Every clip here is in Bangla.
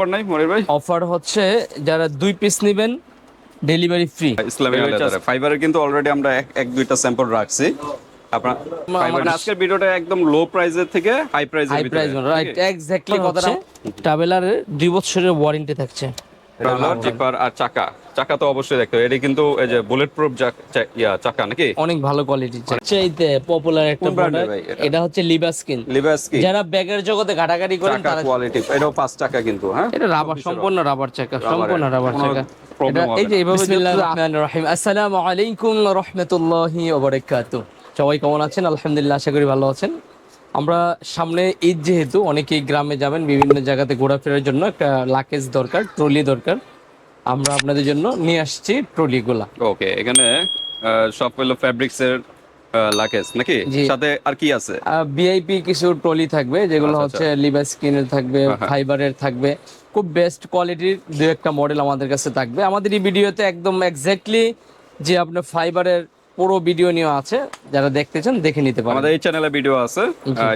অফার নাই মনির ভাই? অফার হচ্ছে যারা দুই পিস নেবেন ডেলিভারি ফ্রি ইসলামী ফাইবারের কিন্তু অলরেডি আমরা এক এক দুইটা স্যাম্পল রাখছি। আপনার আজকের ভিডিওটা একদম লো প্রাইসের থেকে হাই প্রাইসের হাই প্রাইস রাইট এক্স্যাক্টলি কথাটা ট্রাভেলারের দুই বছরের ওয়ারেন্টি থাকছে। জিপার আর চাকা চাকা তো অবশ্যই দেখতে হবে। এটা কিন্তু এই যে বুলেট প্রুফ চাকা নাকি? অনেক ভালো কোয়ালিটির চাইতে পপুলার একটা প্রোডাক্ট এটা? হচ্ছে লিবাস্কিন যারা ব্যাগের জগতে ঘাটাঘাটি করেন তারা কোয়ালিটি এটাও পাঁচ টাকা কিন্তু হ্যাঁ? এটা রাবার সম্পূর্ণ রাবার চাকা সম্পূর্ণ রাবার চাকা এই যে না। এইভাবে বিসমিল্লাহির রহমানির রহিম আসসালামু আলাইকুম রাহমাতুল্লাহি ওয়া বারাকাতুহু সবাই কেমন আছেন? আলহামদুলিল্লাহ আশা করি ভালো আছেন। আমরা সামনে ঈদ যেহেতু অনেকেই গ্রামে যাবেন বিভিন্ন জায়গাতে ঘোরাফেরার জন্য একটা লাকেজ দরকার ট্রলি দরকার। আমরা আপনাদের জন্য নিয়ে আসছি ট্রলিগুলা ওকে এখানে সব হলো ফ্যাব্রিক্স এর লাকেজ নাকি। সাথে আর কি আছে? ভিআইপি কিছু ট্রলি থাকবে যেগুলো আচ্ছা, হচ্ছে লিভার স্কিনের থাকবে হ্যাঁ, হ্যাঁ। ফাইবারের থাকবে। খুব বেস্ট কোয়ালিটির দু একটা মডেল আমাদের কাছে থাকবে। আমাদের এই ভিডিওতে একদম এক্স্যাক্টলি যে আপনার ফাইবারের পুরো ভিডিও নিয়ে আছে যারা দেখতে চান দেখে নিতে পারেন। আমাদের এই চ্যানেলে ভিডিও আছে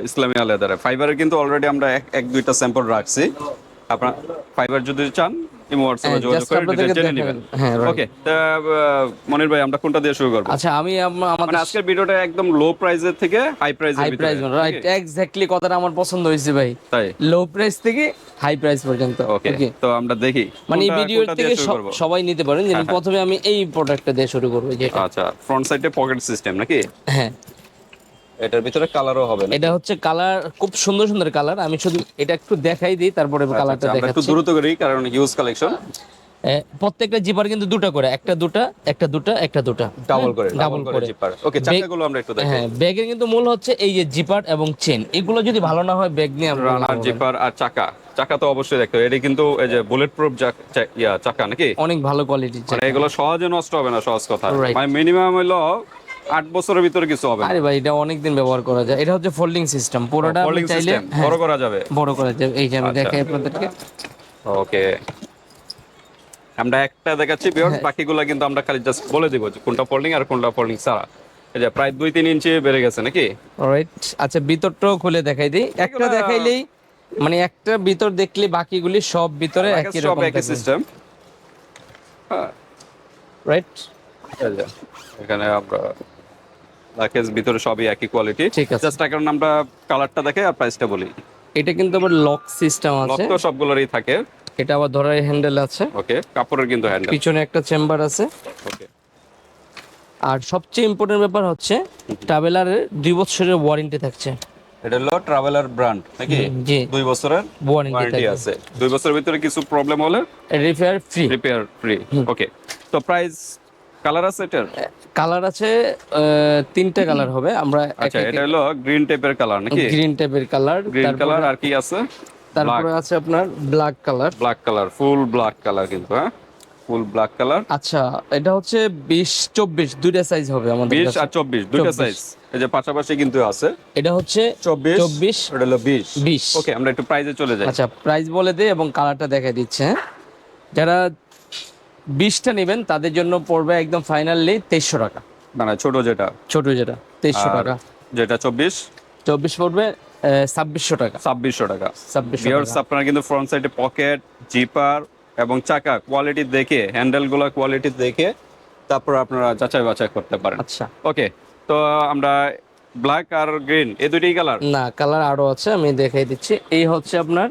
ইসলামী আলাদারে। ফাইবারের কিন্তু অলরেডি আমরা এক এক দুইটা স্যাম্পল রাখছি। আপনার ফাইবার যদি চান ইমো হোয়াটসঅ্যাপে হ্যাঁ, যোগাযোগ করে জেনে নেবেন। হ্যাঁ, ওকে মনির ভাই আমরা কোনটা দিয়ে শুরু করব? আচ্ছা আমি মানে আমাদের আজকের ভিডিওটা একদম লো প্রাইসের থেকে হাই প্রাইসের হাই প্রাইস রাইট এক্স্যাক্টলি কথাটা আমার পছন্দ হয়েছে ভাই। তাই? লো প্রাইস থেকে হাই প্রাইস পর্যন্ত ওকে তো আমরা দেখি মানে এই ভিডিও থেকে সবাই নিতে পারেন যেমন প্রথমে আমি এই প্রোডাক্টটা দিয়ে শুরু করব যেটা আচ্ছা ফ্রন্ট সাইডে পকেট সিস্টেম নাকি? হ্যাঁ। এটার ভিতরে কালারও হবে না এটা হচ্ছে কালার খুব সুন্দর সুন্দর কালার আমি শুধু এটা একটু দেখাই দিই তারপরে কালারটা আচ্ছা, আমরা একটু দ্রুত করি কারণ হিউজ কালেকশন প্রত্যেকটা জিপার কিন্তু দুটো করে একটা দুটা একটা দুটা একটা দুটা। ডাবল করে ডাবল করে জিপার ওকে চাকাগুলো আমরা একটু দেখি হ্যাঁ ব্যাগের কিন্তু মূল হচ্ছে এই যে জিপার এবং চেন এগুলো যদি ভালো না হয় ব্যাগ নিয়ে আমরা রানার জিপার আর চাকা। চাকা তো অবশ্যই দেখতে হবে। এটা কিন্তু এই যে বুলেট প্রুফ ইয়া চাকা নাকি? অনেক ভালো কোয়ালিটির মানে এগুলো সহজে নষ্ট হবে না সহজ কথা। মানে মিনিমাম হলো আট বছরের ভিতরে কিছু হবে আরে ভাই এটা অনেক দিন ব্যবহার করা যায়। এটা হচ্ছে ফোল্ডিং সিস্টেম পুরোটা ফোল্ডিং সিস্টেম হ্যাঁ, বড় করা যাবে। বড় করা যায় এই যে আমি আচ্ছা। দেখাই আপনাদেরকে। ওকে আমরা একটা দেখাচ্ছি বিয়র। হ্যাঁ। বাকিগুলো কিন্তু আমরা খালি জাস্ট বলে দিব যে কোনটা ফোল্ডিং আর কোনটা ফোল্ডিং ছাড়া। প্রায় দুই তিন ইঞ্চি বেড়ে গেছে নাকি? রাইট আচ্ছা ভিতরটাও খুলে দেখাই দিই। একটা দেখাইলেই মানে একটা ভিতর দেখলে বাকিগুলি সব ভিতরে একই রকম একই সিস্টেম রাইট এখানে আমরা লাকেজ ভিতরে সবই একই কোয়ালিটি ঠিক আছে। জাস্ট এখন আমরা কালারটা দেখে আর প্রাইসটা বলি। এটা কিন্তু আবার লক সিস্টেম আছে। লক তো সবগুলোরই থাকে। এটা আবার ধরার হ্যান্ডেল আছে। ওকে কাপড়ের কিন্তু হ্যান্ডেল পিছনে একটা চেম্বার আছে। ওকে আর সবচেয়ে ইম্পর্টেন্ট ব্যাপার হচ্ছে ট্রাভেলারের দুই বছরের ওয়ারেন্টি থাকছে। এটা হলো ট্রাভেলার ব্র্যান্ড নাকি? জি। দুই বছরের ওয়ারেন্টি আছে। দুই বছরের ভিতরে কিছু প্রবলেম হলে repair free repair free okay তো প্রাইস কালার আছে এটার? কালার আছে তিনটা কালার হবে। আমরা আচ্ছা এটা হলো গ্রিন টাইপের কালার নাকি? গ্রিন টাইপের কালার। গ্রিন কালার আর কি আছে? তারপরে আছে আপনার black colour. Black colour full black colour কিন্তু হ্যাঁ? Full black colour. আচ্ছা এটা হচ্ছে বিশ চব্বিশ দুইটা সাইজ হবে আমাদের বিশ কাছে। আর চব্বিশ দুইটা সাইজ এই যে পাশাপাশি কিন্তু আছে। এটা হচ্ছে চব্বিশ চব্বিশ ওটা হলো বিশ। বিশ। ওকে আমরা একটু প্রাইজে চলে যাই। আচ্ছা প্রাইস বলে দে এবং কালারটা দেখাই দিচ্ছে হ্যাঁ? যারা বিশটা নেবেন তাদের জন্য পড়বে একদম ফাইনালি তেইশশো টাকা। মানে ছোট যেটা। ছোট যেটা তেইশশো টাকা। যেটা চব্বিশ? চব্বিশ পড়বে ছাব্বিশশো টাকা। ছাব্বিশশো টাকা। ছাব্বিশশো আপনারা কিন্তু ফ্রন্ট সাইডে পকেট জিপার এবং চাকা কোয়ালিটি দেখে হ্যান্ডেলগুলো কোয়ালিটি দেখে তারপর আপনারা যাচাই বাছাই করতে পারেন। আচ্ছা। ওকে তো আমরা ব্ল্যাক আর গ্রিন এই দুইটাই কালার না কালার আরও আছে আমি দেখাই দিচ্ছি। এই হচ্ছে আপনার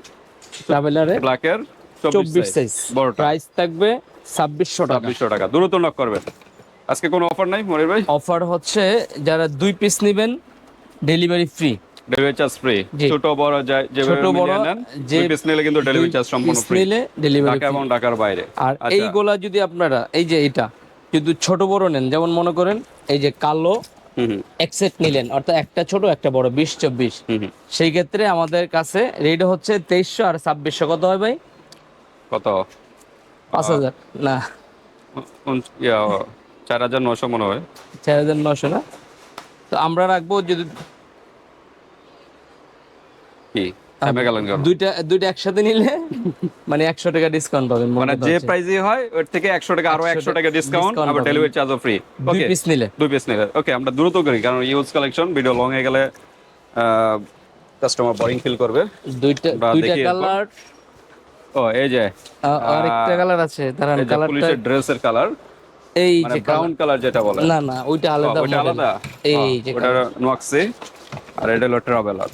ট্রাভেলারে ব্ল্যাকের চব্বিশ চব্বিশ সাইজ বড়টা। প্রাইস থাকবে ছাব্বিশশো টাকা। ছাব্বিশশো টাকা। দ্রুত নক করবেন। আজকে কোনো অফার নাই মনির ভাই? অফার হচ্ছে যারা দুই পিস নেবেন delivery free delivery charge free ছোট বড় যায় যেভাবে ছোট বড় নেন যে পিস নিলে কিন্তু ডেলিভারি চার্জ সম্পূর্ণ ফ্রি নিলে ডেলিভারি ঢাকা এবং ঢাকার বাইরে। আর আচ্ছা। এইগুলা যদি আপনারা এই যে এটা যদি ছোট বড় নেন যেমন মনে করেন এই যে কালো এক সেট নিলেন অর্থাৎ একটা ছোট একটা বড় বিশ চব্বিশ। সেই ক্ষেত্রে আমাদের কাছে রেট হচ্ছে তেইশশো আর ছাব্বিশশো। কত হয় ভাই? কত? পাঁচ হাজার। না। চার হাজার নশো মনে হয়। চার হাজার নশো না? তো আমরা রাখব যদি কি? থেমে গেলেন কেন? দুইটা দুইটা একসাথে নিলে মানে একশো টাকা ডিসকাউন্ট পাবেন মানে যে হচ্ছে। হয় ওর থেকে একশো টাকা আরও একশো টাকা ডিসকাউন্ট আবার ডেলিভারি চার্জও ফ্রি দুই পিস নিলে। দুই পিস নিলে। ওকে আমরা দ্রুত করি কারণ ইউজ কালেকশন ভিডিও লং হয়ে গেলে কাস্টমার বোরিং ফিল করবে। দুইটা দুইটা কালার ও এই যে আরেকটা কালার আছে দাঁড়ান কালারটা পুলিশের ড্রেসের কালার এই মানে যে ব্রাউন কালার যেটা বলে। না না ওইটা আলাদা model। আলাদা? এই যে ওটা নোয়াক্সি আর এটা হলো ট্রাভেলার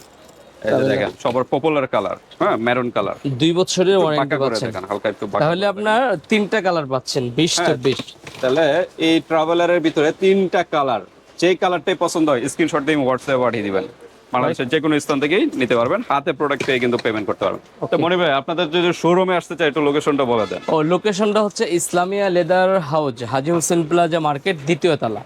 সবার পপুলার কালার হ্যাঁ মেরুন কালার দুই বছরের ওয়ারেন্টি পাচ্ছেন। হালকা একটু তাহলে আপনার তিনটা কালার পাচ্ছেন বিশ হ্যাঁ। চব্বিশ। তাহলে এই ট্রাভেলারের ভিতরে তিনটা কালার যেই কালারটাই পছন্দ হয় স্ক্রিনশট দিয়ে হোয়াটসঅ্যাপে পাঠিয়ে দিবেন। বাংলাদেশের যে কোনো স্থান থেকেই নিতে পারবেন। হাতে প্রোডাক্ট পেয়ে কিন্তু পেমেন্ট করতে পারবেন। তো মনে ভাই আপনাদের যদি শোরুমে আসতে চাই একটু লোকেশনটা বলে দেন। ও লোকেশনটা হচ্ছে Islamia leather house Haji Hossain plaza market দ্বিতীয় তলা।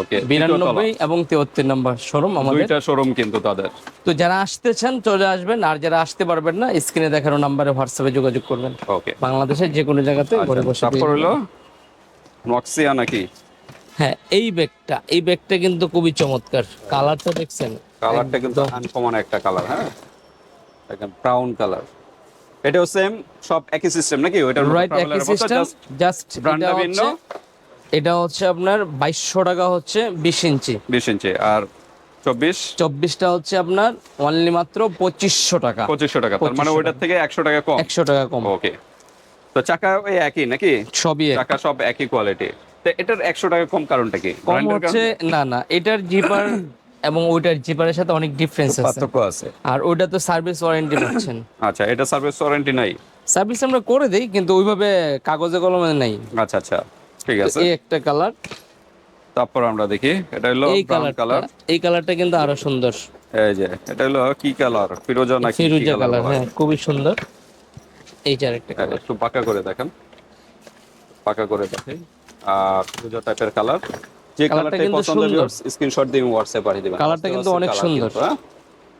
ওকে বিরানব্বই এবং তেহত্তর নম্বর শোরুম আমাদের। দুইটা শোরুম কিন্তু তাদের। তো যারা আসতে চান চলে আসবেন। আর যারা আসতে পারবেন না স্ক্রিনে দেখানো নাম্বারে হোয়াটসঅ্যাপে যোগাযোগ করবেন। ওকে বাংলাদেশের যে কোনো জায়গাতে ঘরে বসে তারপর হলো নক্সিয়া নাকি? হ্যাঁ এই ব্যাগটা এই ব্যাগটা কিন্তু খুবই চমৎকার। কালারটা দেখছেন? কালারটা কিন্তু আনকমন একটা কালার হ্যাঁ? একদম ব্রাউন কালার এটাও সেম সব একই সিস্টেম নাকি? ওইটার রাইট একই সিস্টেম জাস্ট এটা ভিন্ন? হচ্ছে এটা হচ্ছে আপনার বাইশশো টাকা হচ্ছে বিশ ইঞ্চি। বিশ ইঞ্চি আর চব্বিশ? চব্বিশটা হচ্ছে আপনার অনলি মাত্র পঁচিশশো টাকা। পঁচিশশো টাকা তার মানে 2500 ওইটার থেকে একশো টাকা কম। একশো টাকা কম। ওকে তো চাকা ওই একই নাকি? সবই। চাকা সব একই কোয়ালিটি তো এটার একশো টাকা কম কারণটা কি? কম হচ্ছে না না এটার জিপার এবং ওইটার জিপারের সাথে অনেক ডিফারেন্স? আছে। পার্থক্য আছে। আর ওইটা তো সার্ভিস ওয়ারেন্টি পাচ্ছেন। আচ্ছা এটা সার্ভিস ওয়ারেন্টি নাই? সার্ভিস আমরা করে দেই কিন্তু ওইভাবে কাগজে কলমে নাই। আচ্ছা আচ্ছা ঠিক আছে। এই একটা কালার তারপর আমরা দেখি এটা হলো এই কালার এই কালারটা কিন্তু আরও সুন্দর। এই যে এটা হলো কি কালার ফিরোজা নাকি ফিরুজা কালার হ্যাঁ খুবই সুন্দর। এই যে আরেকটা হ্যাঁ, একটু পাকা করে দেখেন। পাকা করে দেখেন। ফিরোজা টাইপের কালার যে কালারটা পছন্দ। স্ক্রিনশট দিয়ে হোয়াটসঅ্যাপ পাঠিয়ে দিবেন। কালারটা কিন্তু অনেক সুন্দর।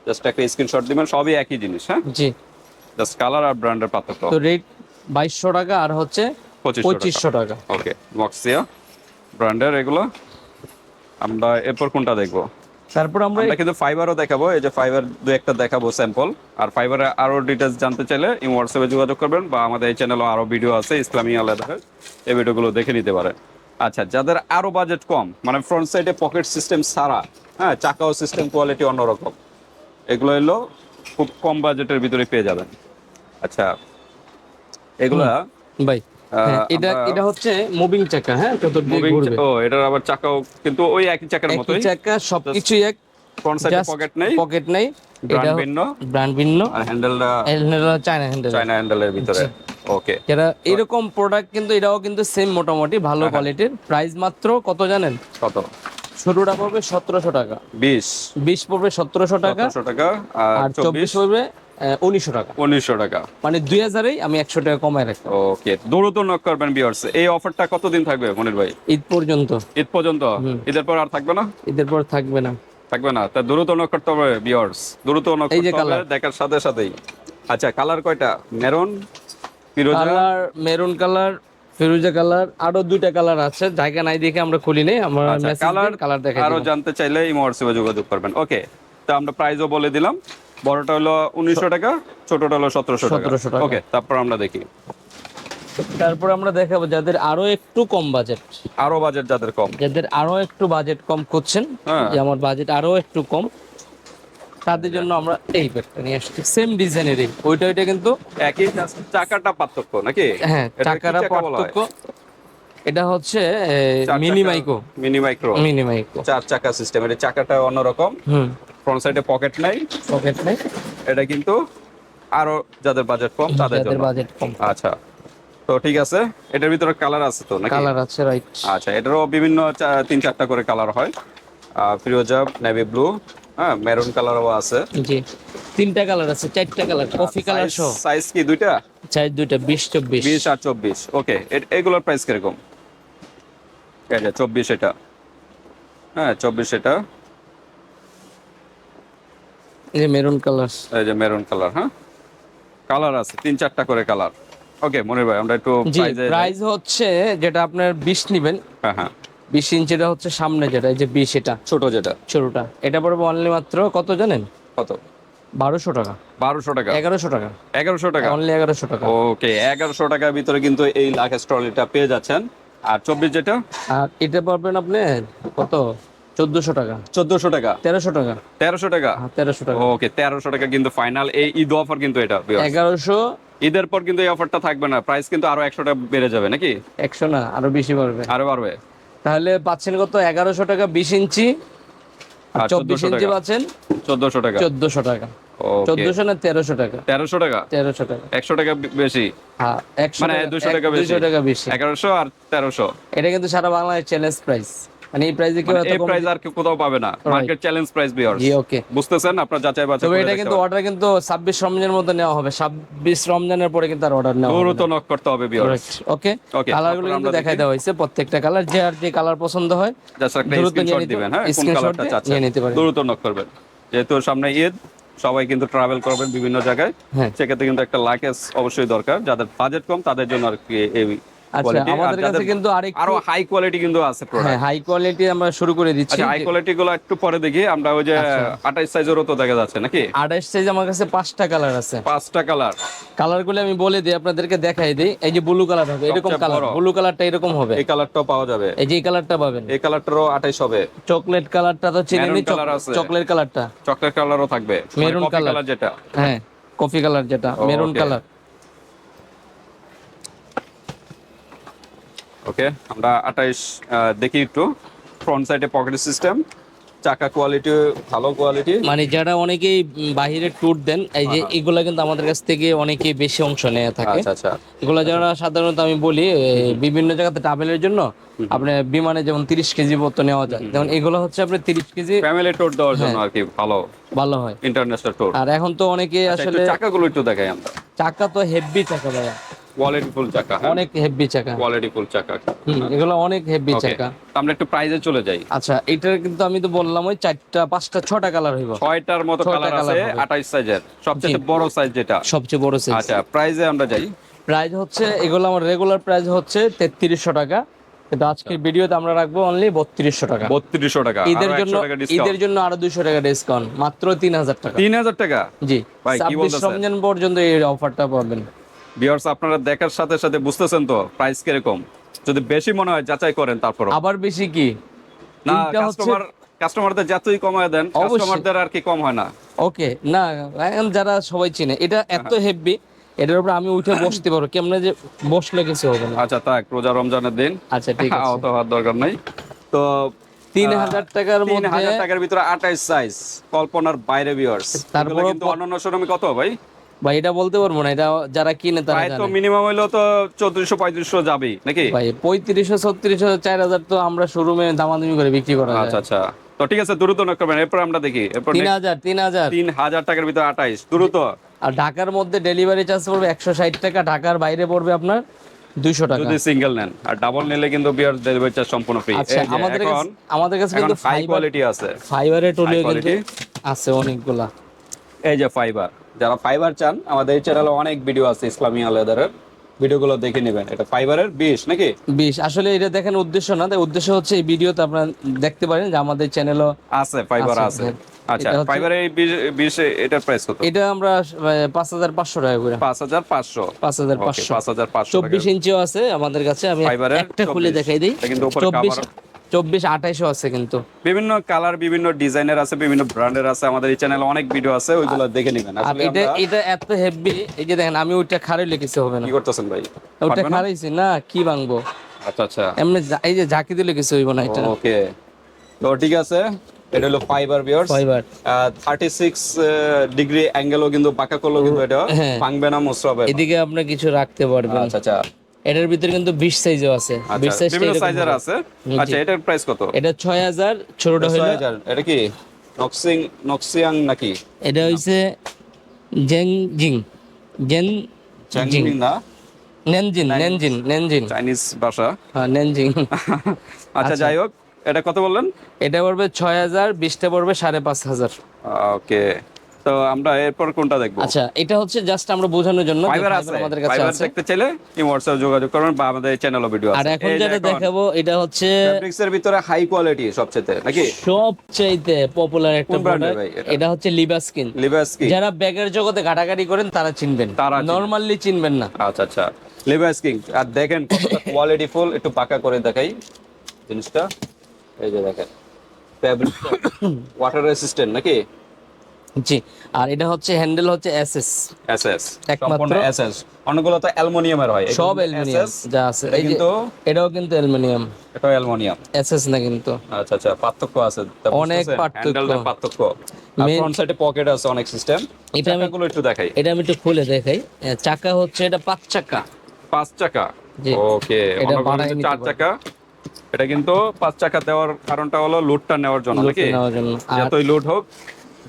জাস্ট একটা স্ক্রিনশট দিবেন সবই একই জিনিস হ্যাঁ? জি। জাস্ট কালার আর ব্র্যান্ডের পার্থক্য। তো রেট বাইশশো টাকা আর হচ্ছে পঁচিশশো পঁচিশশো টাকা। ওকে মক্সিয়া ব্র্যান্ডের এগুলো। আমরা এরপর কোনটা দেখব? তারপর আমরা আমরা কিন্তু ফাইবারও দেখাবো এই যে ফাইবার দু একটা দেখাবো স্যাম্পল আর ফাইবারে আরও ডিটেলস জানতে চাইলে ইন হোয়াটসঅ্যাপে যোগাযোগ করবেন বা আমাদের এই চ্যানেলে আরও ভিডিও আছে ইসলামী আলাদা এই ভিডিওগুলো দেখে নিতে পারেন। আচ্ছা যাদের আরও বাজেট কম মানে ফ্রন্ট সাইডে পকেট সিস্টেম ছাড়া হ্যাঁ চাকাও সিস্টেম কোয়ালিটি অন্যরকম এগুলো হলো খুব কম বাজেটের ভিতরে পেয়ে যাবেন। আচ্ছা এগুলা ভাই। এটা এটা হচ্ছে মুভিং চাকা হ্যাঁ চতুর্দিকে ঘুরবে। ও এটার আবার চাকাও কিন্তু ওই একই চাকার মতোই। চাকা সবকিছুই এক ফ্রন্ট সাইডে পকেট নেই। পকেট নেই। ব্র্যান্ড ভিন্ন। ব্র্যান্ড ভিন্ন। আর হ্যান্ডেলটা চায়না হ্যান্ডেল চায়না হ্যান্ডেলের ভিতরে। ওকে যারা এরকম প্রোডাক্ট কিন্তু এটাও কিন্তু সেম মোটামুটি ভালো হ্যাঁ, কোয়ালিটির প্রাইস মাত্র কত জানেন? কত? ছোটটা পড়বে সতেরোশো টাকা। বিশ। বিশ পড়বে সতেরোশো টাকা। টাকা। আর চব্বিশ? পড়বে উনিশশো টাকা। উনিশশো টাকা। মানে দুই হাজারেই আমি একশো টাকা কমায় রাখতাম। ওকে দ্রুত নক করবেন বিয়ার্স এই অফারটা কতদিন থাকবে মনির ভাই? ঈদ পর্যন্ত। ঈদ পর্যন্ত? ঈদের পর আর থাকবে না? ঈদের পর থাকবে না। থাকবে না? তা দ্রুত নক করতে হবে বিয়ার্স দ্রুত নক এই যে colour। দেখার সাথে সাথেই। আচ্ছা কালার কয়টা? মেরুন ফিরোজা? কালার মেরুন কালার ফিরোজা কালার আরও দুইটা কালার আছে। জায়গা নাই দেখে আমরা খুলি নেই আমরা আচ্ছা কালার কালার দেখে আরও জানতে চাইলে এই যোগাযোগ করবেন। ওকে তো আমরা প্রাইসও বলে দিলাম। বড়টা হলো উনিশশো টাকা ছোটটা হলো সতেরোশো টাকা। 1700 টাকা। ওকে তারপর আমরা দেখি। তারপর আমরা দেখাবো যাদের আরও একটু কম বাজেট। আরও বাজেট যাদের কম। যাদের আরও একটু বাজেট কম করছেন হ্যাঁ। যে আমার বাজেট আরও একটু কম তাদের জন্য আমরা এই ব্যাগটা নিয়ে আসছি। সেম ডিজাইনেরই ওইটা ওইটা কিন্তু একই চাকাটা পার্থক্য নাকি? হ্যাঁ এটা চাকাটা বলা পার্থক্য। এটা হচ্ছে মিনি চাকা- micro mini micro mini micro চার চাকা সিস্টেম এটা চাকাটা অন্যরকম। হুম। ফ্রন্ট সাইডে পকেট নাই। পকেট নেই। এটা কিন্তু আরও যাদের বাজেট কম তাদের জন্য। বাজেট কম। আচ্ছা। তো ঠিক আছে এটার ভিতরে কালার আছে তো নাকি? কালার আছে রাইট আচ্ছা এটারও বিভিন্ন তিন চারটা করে কালার হয়। ফিরোজা নেভি ব্লু হ্যাঁ মেরুন কালারও আছে। জি। তিনটা কালার আছে চারটা কালার কফি কালার সহ। সাইজ কি দুইটা? চার দুইটা বিশ চব্বিশ। বিশ আর চব্বিশ ওকে। এগুলোর প্রাইস কীরকম? যে চব্বিশ এটা। হ্যাঁ চব্বিশ এটা। এই যে মেরুন কালার। এই যে মেরুন কালার হ্যাঁ? কালার আছে তিন চারটা করে কালার। ওকে মনির ভাই আমরা একটু প্রাইস হচ্ছে যেটা আপনার বিশ নিবেন। হ্যাঁ হ্যাঁ। বিশ ইঞ্চিটা হচ্ছে সামনে যেটা এই যে বিশ এটা। ছোট যেটা। ছোটটা। এটা পড়বে অনলি মাত্র কত জানেন? কত? বারোশো টাকা। বারোশো টাকা। এগারোশো টাকা। এগারোশো টাকা? অনলি এগারোশো টাকা। ওকে এগারোশো টাকার ভিতরে কিন্তু এই লাখের ট্রলিটা পেয়ে যাচ্ছেন। আর চব্বিশ যেটা? আর এটা পাবেন আপনি কত? চোদ্দশো টাকা। চোদ্দশো টাকা। তেরোশো টাকা। তেরোশো টাকা? হ্যাঁ তেরোশো টাকা। ওকে তেরোশো টাকা কিন্তু ফাইনাল এই ঈদ অফার কিন্তু এটা viewers। এগারোশো। ঈদের পর কিন্তু এই অফারটা থাকবে না। প্রাইস কিন্তু আরও একশো টাকা বেড়ে যাবে নাকি? একশো না আরও বেশি পড়বে আরও বাড়বে। তাহলে পাচ্ছেন কত? এগারোশো টাকা বিশ ইঞ্চি। আর ইঞ্চি পাচ্ছেন? চোদ্দশো টাকা। চোদ্দশো টাকা। চোদ্দশো না তেরোশো টাকা? তেরোশো টাকা? তেরোশো টাকা। একশো টাকা বেশি? হ্যাঁ একশো মানে টাকা- 200 টাকা বেশি। 200 টাকা বেশি। এগারোশো আর তেরোশো। এটা কিন্তু সারা বাংলাদেশ চ্যালেঞ্জ প্রাইস মানে এই প্রাইসে কেউ এই প্রাইস আর কেউ কোথাও পাবে না। মার্কেট চ্যালেঞ্জ প্রাইস জি ওকে বুঝতেছেন? আপনার যাচাই বাছাই তবে এটা কিন্তু অর্ডার কিন্তু ছাব্বিশ রমজানের মধ্যে নেওয়া হবে। ছাব্বিশ রমজানের পরে কিন্তু আর অর্ডার নেওয়া হবে দ্রুত নক করতে হবে ওকে কালারগুলো কিন্তু দেখাই দেওয়া হয়েছে প্রত্যেকটা কালার যে আর যে কালার পছন্দ হয় জাস্ট একটা স্ক্রিনশট দিবেন হ্যাঁ? কোন কালারটা চাচ্ছেন? নিয়ে নিতে পারেন। দ্রুত নক করবেন। যেহেতু সামনে ঈদ সবাই কিন্তু ট্রাভেল করবেন বিভিন্ন জায়গায়। হ্যাঁ। সেক্ষেত্রে কিন্তু একটা লাকেজ অবশ্যই দরকার। যাদের বাজেট কম তাদের জন্য আর কি এই আচ্ছা quality। আর আমাদের কাছে কিন্তু আরও হাই কোয়ালিটি কিন্তু আছে প্রোডাক্ট হ্যাঁ হাই কোয়ালিটি আমরা শুরু করে দিচ্ছি। আচ্ছা হাই কোয়ালিটি গুলো একটু পরে দেখি। আমরা ওই যে আচ্ছা। আঠাইশ সাইজেরও তো দেখা যাচ্ছে নাকি? আঠাশ সাইজ আমার কাছে পাঁচটা কালার আছে। পাঁচটা কালার কালারগুলো আমি বলে দিই আপনাদেরকে দেখাই দিই। এই যে ব্লু কালার হবে এরকম কালার। ব্লু কালারটা এরকম হবে। এই কালারটাও পাওয়া যাবে। এই যে এই কালারটা পাবেন। এই কালারটারও আঠাইশ হবে। চকলেট কালারটা তো আছে। চকলেট কালারটা চকলেট কালারও থাকবে। Colour। কালার যেটা। হ্যাঁ কফি কালার যেটা। মেরুন কালার ওকে আমরা আঠাইশ দেখি একটু। ফ্রন্ট সাইডে পকেট সিস্টেম চাকা কোয়ালিটি ভালো কোয়ালিটি মানে যারা অনেকেই বাহিরে ট্যুর দেন এই যে এগুলা কিন্তু আমাদের কাছ থেকে অনেকেই বেশি অংশ নেয় থাকে। আচ্ছা আচ্ছা। এগুলো যারা সাধারণত আমি বলি বিভিন্ন জায়গাতে ট্রাভেলের জন্য আপনি বিমানে যেমন তিরিশ কেজি মতো নেওয়া যায় যেমন এগুলো হচ্ছে আপনি তিরিশ কেজি। ফ্যামিলি ট্যুর দেওয়ার জন্য আর কি ভালো। ভালো হয়। ইন্টারন্যাশনাল ট্যুর আর এখন তো অনেকে আসলে চাকাগুলো একটু দেখাই আমরা। চাকা তো হেভি চাকা ভাইয়া। কোয়ালিটি ফুল চাকা হ্যাঁ? অনেক হেভি চাকা। কোয়ালিটি ফুল চাকা। হুম, এগুলো অনেক হেভি চাকা। আমরা একটু প্রাইজে চলে যাই। আচ্ছা এটার কিন্তু আমি তো বললাম ওই চারটা পাঁচটা ছটা কালার হইব। ছয়টার মতো কালার আছে হবে। আঠাইশ সাইজের সবচেয়ে বড় সাইজ যেটা। সবচেয়ে বড় সাইজ আচ্ছা প্রাইজে আমরা যাই। প্রাইস হচ্ছে এগুলো আমার রেগুলার প্রাইস হচ্ছে তেত্রিশশো টাকা। কিন্তু আজকের ভিডিওতে আমরা রাখব অনলি বত্রিশশো টাকা। বত্রিশশো টাকা ঈদের জন্য ঈদের জন্য আরও দুইশো টাকা ডিসকাউন্ট মাত্র তিন হাজার টাকা। তিন হাজার টাকা? জি। ছাব্বিশ রমজান পর্যন্ত এই অফারটা পাবেন। ভিউয়ার্স আপনারা দেখার সাথে সাথে বুঝতেছেন তো প্রাইস কীরকম? যদি বেশি মনে হয় যাচাই করেন তারপর আবার বেশি কি? না হচ্ছে কাস্টমার কাস্টমারদের যতই কমায় দেন অবশ্যই। কাস্টমারদের আর কি কম হয় না। ওকে না এখন যারা সবাই চিনে এটা এত হেভি এটার উপর আমি উঠে বসতে পারব কেমনে যে বসলে কিছু হবে না। আচ্ছা থাক রোজা রমজানের দিন। আচ্ছা ঠিক আছে। অত হওয়ার দরকার নাই। তো তিন হাজার টাকার তিন মধ্যে হাজার টাকার ভিতরে আঠাইশ সাইজ কল্পনার বাইরে ভিউয়ার্স তারপরে কিন্তু অন্যান্য শোরুমে কত ভাই? ভাই এটা বলতে পারব না এটা যারা কিনে তারা প্রায় তো মিনিমাম হইল তো চৌত্রিশশো পঁয়ত্রিশশো যাবেই নাকি? ভাই পঁয়ত্রিশশো ছত্রিশশো চার হাজার তো আমরা শোরুমে দামাদামি করে বিক্রি করা যায়। আচ্ছা আচ্ছা। তো ঠিক আছে দ্রুত নক করবেন। এরপর আমরা দেখি এরপর তিন হাজার তিন হাজার। তিন হাজার টাকার ভিতরে আঠাইশ দ্রুত। আর ঢাকার মধ্যে ডেলিভারি চার্জ পড়বে একশো ষাট টাকা ঢাকার বাইরে পড়বে আপনার দুইশো টাকা। যদি সিঙ্গেল নেন আর ডাবল নিলে কিন্তু বিয়ার ডেলিভারি চার্জ সম্পূর্ণ ফ্রি আচ্ছা আমাদের কাছে আমাদের কাছে কিন্তু হাই কোয়ালিটি আছে। ফাইবারের টলিও কিন্তু আছে অনেকগুলা। এই যে ফাইবার যারা ফাইবার চান আমাদের এই চ্যানেলে অনেক ভিডিও আছে ইসলামী আলাদারের ভিডিওগুলো দেখে নেবেন। এটা ফাইবারের বিশ নাকি? বিশ আসলে এটা দেখেন উদ্দেশ্য না তাই উদ্দেশ্য হচ্ছে এই ভিডিওতে আপনারা দেখতে পারেন যে আমাদের চ্যানেলও আছে ফাইবার আছে, হ্যাঁ। আচ্ছা ফাইবারের এই বিশ এটার প্রাইস কত? এটা আমরা পাঁচ হাজার পাঁচশো টাকা করে। পাঁচ হাজার পাঁচশো। পাঁচ হাজার ওকে পাঁচশো। পাঁচ হাজার পাঁচশো চব্বিশ ইঞ্চিও আছে আমাদের কাছে। আমি একটা খুলে দেখাই দিই। কিন্তু উপরে cover। চব্বিশ আঠাইশও আছে কিন্তু। বিভিন্ন কালার বিভিন্ন ডিজাইনের আছে বিভিন্ন ব্র্যান্ডের আছে আমাদের এই চ্যানেলে অনেক ভিডিও আছে ওইগুলো দেখে নেবেন। আর এটা এটা এত হেভি এই যে দেখেন আমি ওইটা খারাইলে কিছু হবে না? কি করতেছেন ভাই? ওইটা না? খারাইছি না কি ভাঙবো? আচ্ছা আচ্ছা। এমনি এই যে ঝাঁকি দিলে কিছু হইব না এটা। ওকে। তো ঠিক আছে এটা হলো ফাইবার বিয়ার্স ফাইবার থার্টি সিক্স ডিগ্রি অ্যাঙ্গেলও কিন্তু পাকা করলেও কিন্তু এটা হ্যাঁ। ভাঙবে না মুসরা এদিকে আপনি কিছু রাখতে পারবেন। আচ্ছা আচ্ছা। এটার ভিতরে কিন্তু বিশ সাইজও আছে। বিশ আচ্ছা সাইজ বিভিন্ন সাইজের আছে। আচ্ছা এটার প্রাইস কত? এটা ছয় হাজার ছোটটা হইল 6000 এটা কি নক্সিং নক্সিয়াং নাকি? এটা হইছে জেং জিং। জেন চ্যাংজিং না? নেনজিন নেনজিন নেনজিন চাইনিজ ভাষা। হ্যাঁ নেনজিং আচ্ছা যাই হোক এটা কত বললেন? এটা পড়বে ছয় হাজার বিশটা পড়বে সাড়ে পাঁচ হাজার। ওকে। তো আমরা এরপর কোনটা দেখব? আচ্ছা এটা হচ্ছে জাস্ট আমরা বোঝানোর জন্য ফাইবার আছে। আমাদের কাছে আছে। দেখতে চাইলে এই হোয়াটসঅ্যাপ যোগাযোগ করবেন বা আমাদের চ্যানেলও ভিডিও আর এখন যেটা দেখাবো এটা হচ্ছে ফেব্রিক্স এর ভিতরে হাই কোয়ালিটি সবচেয়ে নাকি? সবচাইতে পপুলার একটা প্রোডাক্ট এটা? হচ্ছে লিবাস্কিন লিভাস কি যারা ব্যাগের জগতে ঘাটাঘাটি করেন তারা চিনবেন। তারা। নরমালি চিনবেন না। আচ্ছা আচ্ছা। লিভাস কিং আর দেখেন কতটা কোয়ালিটি ফুল একটু পাকা করে দেখাই জিনিসটা। এই যে দেখেন। ফেব্রিক ওয়াটার রেসিস্ট্যান্ট নাকি? জি আর এটা হচ্ছে হ্যান্ডেল হচ্ছে এসএস এসএস একমাত্র- সম্পূর্ণ এসএস অনেকগুলো তো অ্যালুমিনিয়ামের হয়। সব অ্যালুমিনিয়াম যা আছে। এই কিন্তু এটাও কিন্তু অ্যালুমিনিয়াম। এটা অ্যালুমিনিয়াম। এসএস না কিন্তু। আচ্ছা আচ্ছা পার্থক্য আছে। অনেক পার্থক্য। পার্থক্য। ফ্রন্ট সাইডে পকেট আছে অনেক সিস্টেম এটা আমি- চাকাগুলো একটু দেখাই। এটা আমি একটু খুলে দেখাই। চাকা হচ্ছে এটা পাঁচ চাকা। পাঁচ চাকা। ওকে এটা চার চাকা? এটা কিন্তু পাঁচ চাকা দেওয়ার কারণটা হলো লোডটা নেওয়ার জন্য নাকি? যতই লোড হোক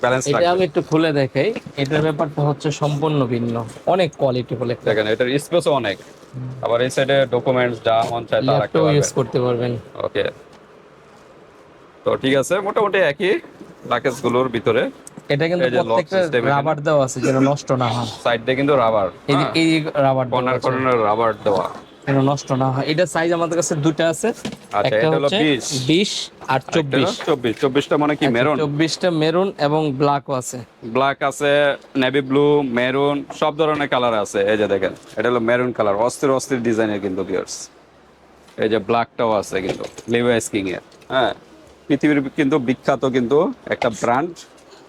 ব্যালেন্স এটা আমি একটু খুলে দেখাই। এটার ব্যাপারটা হচ্ছে সম্পূর্ণ ভিন্ন। অনেক কোয়ালিটি বলে দেখেন এটার স্পেসও অনেক। আবার এই সাইডে ডকুমেন্টস যা মন চায় তা রাখতে পারবেন ইউজ করতে পারবেন। ওকে তো ঠিক আছে মোটামুটি একই লাকেজগুলোর ভিতরে। এটা কিন্তু প্রত্যেকটা রাবার দেওয়া আছে যেন নষ্ট না হয়। সাইড দিয়ে কিন্তু রাবার এই রাবার কর্নার কর্নার রাবার দেওয়া। যেন নষ্ট না হয়। এটা সাইজ আমাদের কাছে দুটো আছে। আচ্ছা, একটা এটা হলো হচ্ছে 20 বিশ আর চব্বিশ। চব্বিশ। চব্বিশটা মানে কি মেরুন? চব্বিশটা মেরুন এবং ব্ল্যাকও আছে। ব্ল্যাক আছে নেভি ব্লু মেরুন সব ধরনের কালার আছে। এই যে দেখেন এটা হলো মেরুন কালার অস্থির অস্থির ডিজাইনের কিন্তু বিয়ার্স এই যে ব্ল্যাকটাও আছে কিন্তু লিভাইস কিং এর। হ্যাঁ পৃথিবীর কিন্তু বিখ্যাত কিন্তু একটা ব্র্যান্ড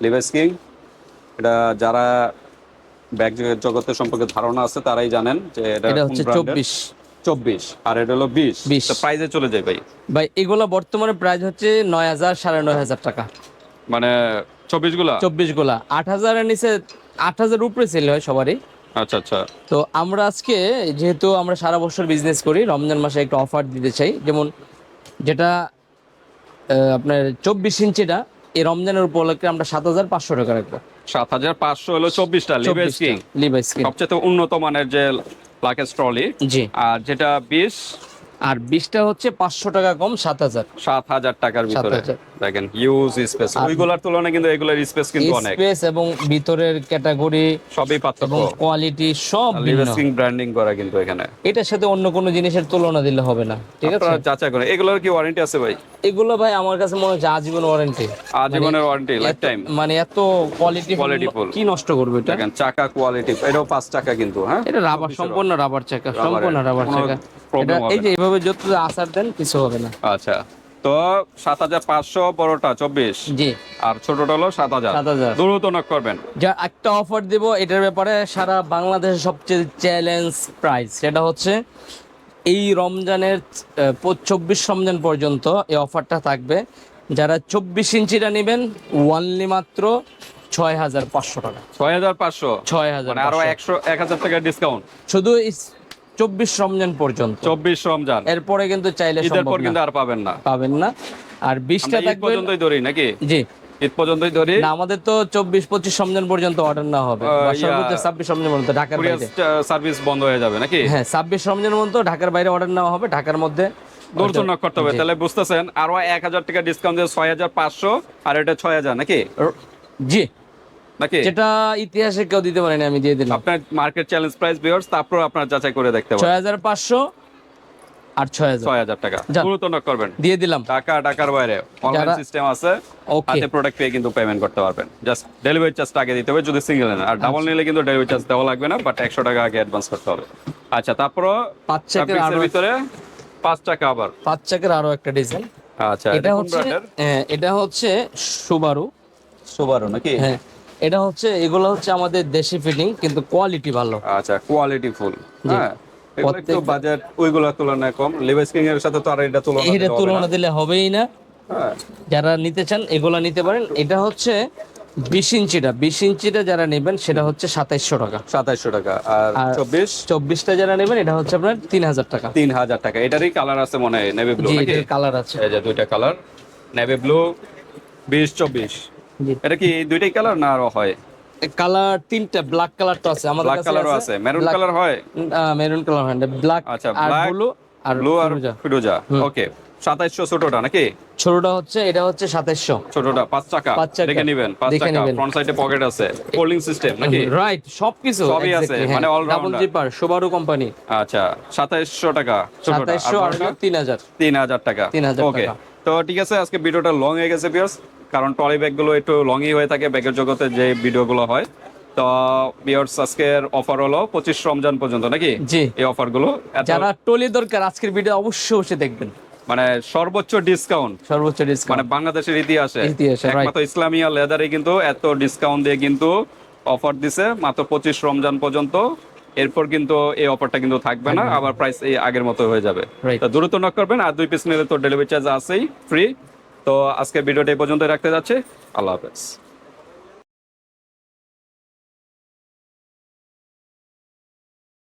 লিভাইস কিং এটা যারা ব্যাগ জগতের সম্পর্কে ধারণা আছে তারাই জানেন যে এটা হচ্ছে চব্বিশ। চব্বিশ আর এটা হলো বিশ। 20 প্রাইজে চলে যায় ভাই। ভাই এগুলো বর্তমানে প্রাইস হচ্ছে নয় হাজার সাড়ে নয় হাজার টাকা। মানে চব্বিশগুলা চব্বিশগুলা আট হাজারের নিচে আট হাজার উপরে সেল হয় সবারই। আচ্ছা আচ্ছা। তো আমরা আজকে যেহেতু আমরা সারা বছর বিজনেস করি রমজান মাসে একটা অফার দিতে চাই। যেমন যেটা আপনার চব্বিশ ইঞ্চিটা এই রমজানের উপলক্ষে আমরা সাত হাজার পাঁচশো টাকা রাখব। সাত হাজার পাঁচশো হলো চব্বিশটা লিভাইস কিং লিভাইস কিং সবচেয়ে উন্নত মানের যে লাকেজ ট্রলি জি। আর যেটা বিশ আর বিশটা হচ্ছে পাঁচশো টাকা কম সাত হাজার। সাত হাজার টাকার ভিতরে। দেখেন হিউজ স্পেস ওইগুলার তুলনায় কিন্তু এগুলোর স্পেস কিন্তু অনেক। স্পেস এবং ভিতরের ক্যাটাগরি সবই পার্থক্য। এবং কোয়ালিটি সব ভিন্ন। ব্র্যান্ডিং করা কিন্তু এখানে। এটার সাথে অন্য কোনো জিনিসের তুলনা দিলে হবে না ঠিক আছে? আপনারা যাচাই করেন। এগুলোর কি ওয়ারেন্টি আছে ভাই? এগুলো ভাই আমার কাছে মনে হচ্ছে আজীবন ওয়ারেন্টি আজীবনের ওয়ারেন্টি লাইফ টাইম মানে এত কোয়ালিটি Qualityful। কি নষ্ট করবে এটা? দেখেন চাকা কোয়ালিটি এটাও পাঁচ টাকা কিন্তু হ্যাঁ? এটা রাবার সম্পূর্ণ রাবার চাকা সম্পূর্ণ রাবার চাকা। এটা হবে এই যে এইভাবে যত আসার দেন কিছু হবে না। আচ্ছা তো সাত হাজার পাঁচশো বড়টা চব্বিশ জি। আর ছোটটা হলো সাত হাজার। সাত হাজার। দ্রুত নক করবেন। যা একটা অফার দেব এটার ব্যাপারে সারা বাংলাদেশের সবচেয়ে চ্যালেঞ্জ প্রাইস সেটা হচ্ছে এই রমজানের চব্বিশ রমজান পর্যন্ত এই অফারটা থাকবে। যারা চব্বিশ ইঞ্চিটা নেবেন ওয়ানলি মাত্র ছয় হাজার পাঁচশো টাকা। ছয় হাজার পাঁচশো? ছয় হাজার মানে আরও একশো এক হাজার টাকা ডিসকাউন্ট শুধু চব্বিশ রমজান পর্যন্ত। চব্বিশ রমজান। এরপরে কিন্তু চাইলে ঈদের পর কিন্তু আর পাবেন না। পাবেন না। আর বিশটা থাকবে পর্যন্তই ধরি নাকি? জি। ঈদ পর্যন্তই ধরি? না আমাদের তো চব্বিশ পঁচিশ রমজান পর্যন্ত অর্ডার না হবে। সর্বোচ্চ ছাব্বিশ রমজান পর্যন্ত ঢাকার বাইরে। সার্ভিস বন্ধ হয়ে যাবে নাকি? হ্যাঁ ছাব্বিশ রমজানের মধ্যে ঢাকার বাইরে অর্ডার নেওয়া হবে ঢাকার মধ্যে দর্শন করতে হবে। তাহলে বুঝতেছেন আরও এক হাজার টাকা ডিসকাউন্ট দিয়ে ছয় হাজার পাঁচশো আর এটা ছয় হাজার নাকি? জি। নাকি? যেটা ইতিহাসে কেউ দিতে পারেনি আমি দিয়ে দিলাম। আপনার মার্কেট চ্যালেঞ্জ প্রাইস বিয়ার্স তারপর আপনার যাচাই করে দেখতে পারেন। ছয় হাজার পাঁচশো আর ছয় হাজার ছয় হাজার টাকা। যান। দ্রুত নক করবেন। দিয়ে দিলাম। টাকা টাকার বাইরে। অনলাইন সিস্টেম আছে হাতে প্রোডাক্ট পেয়ে কিন্তু পেমেন্ট করতে পারবেন। জাস্ট ডেলিভারি চার্জটা আগে দিতে হবে যদি সিঙ্গেল নেন। আর ডাবল নিলে কিন্তু ডেলিভারি চার্জ দেওয়া লাগবে না বাট একশো টাকা আগে অ্যাডভান্স করতে হবে। আচ্ছা তারপর পাঁচ চাকের আরও ভিতরে পাঁচ টাকা আবার। পাঁচ চাকের আরও একটা ডিজাইন আচ্ছা এটা হচ্ছে হ্যাঁ, এটা হচ্ছে সুবারু সুবারো নাকি? হ্যাঁ। এটা হচ্ছে এগুলো হচ্ছে আমাদের দেশি ফিটিং কিন্তু কোয়ালিটি ভালো। আচ্ছা কোয়ালিটি ফুল হ্যাঁ একটু বাজেট ওইগুলোর তুলনায় কম। লিভাইস কিং এর সাথে তো আর এটা তুলনা এটা। তুলনা দিলে হবেই না। হ্যাঁ। যারা নিতে চান এগুলা নিতে পারেন। এটা হচ্ছে বিশ ইঞ্চিটা। বিশ ইঞ্চিটা যারা নেবেন সেটা হচ্ছে সাতাইশশো টাকা। সাতাইশশো টাকা। আর চব্বিশ? চব্বিশটা যারা নেবেন এটা হচ্ছে আপনার তিন হাজার টাকা। তিন হাজার টাকা। এটারই কালার আছে মনে হয় নেভি ব্লু কালার আছে। দুইটা কালার নেভি ব্লু বিশ চব্বিশ। এটা কি দুইটাই কালার না আরও হয়? কালার তিনটা ব্ল্যাক কালারটা আছে আমাদের ব্ল্যাক কালারও আছে। মেরুন কালার হয়? মেরুন কালার হয় ব্ল্যাক আচ্ছা, ব্লু আর ব্লু আর ফিরোজা। ওকে সাতাইশশো ছোটটা নাকি? ছোটটা হচ্ছে এটা হচ্ছে সাতাইশশো। ছোটটা পাঁচ চাকা। পাঁচ। দেখে নিবেন পাঁচ ফ্রন্ট সাইডে পকেট আছে। কোল্ডিং সিস্টেম নাকি? রাইট সবকিছু সবই আছে, মানে all double zipper Subaru company আচ্ছা সাতাইশশো টাকা সাতাইশশো আর তিন হাজার। তিন হাজার টাকা। 3000 ওকে টাকা। তো ঠিক আছে আজকে ভিডিওটা লং হয়ে গেছে বিয়ার্স কারণ টলি ব্যাগগুলো একটু লংই হয়ে থাকে ব্যাগের জগতে যে ভিডিওগুলো হয়। তো বিয়ার্স আজকের অফার হলো পঁচিশ রমজান পর্যন্ত নাকি? জি। এই অফারগুলো যারা টলি দরকার আজকের ভিডিও অবশ্যই অবশ্যই দেখবেন। মানে সর্বোচ্চ ডিসকাউন্ট সর্বোচ্চ মানে বাংলাদেশের ইতিহাসে। ইতিহাসে. একমাত্র ইসলামিয়া লেদারে কিন্তু এত ডিসকাউন্ট দিয়ে কিন্তু অফার দিছে মাত্র পঁচিশ রমজান পর্যন্ত। এরপর কিন্তু এই অফারটা কিন্তু থাকবে না আবার প্রাইস এই আগের মতো হয়ে যাবে। দূরত্ব তো দ্রুত নক করবেন আর দুই পিস নিলে তো ডেলিভারি চার্জ আছেই ফ্রি তো আজকে ভিডিওটা এই পর্যন্ত রাখতে যাচ্ছে। আল্লাহ হাফেজ।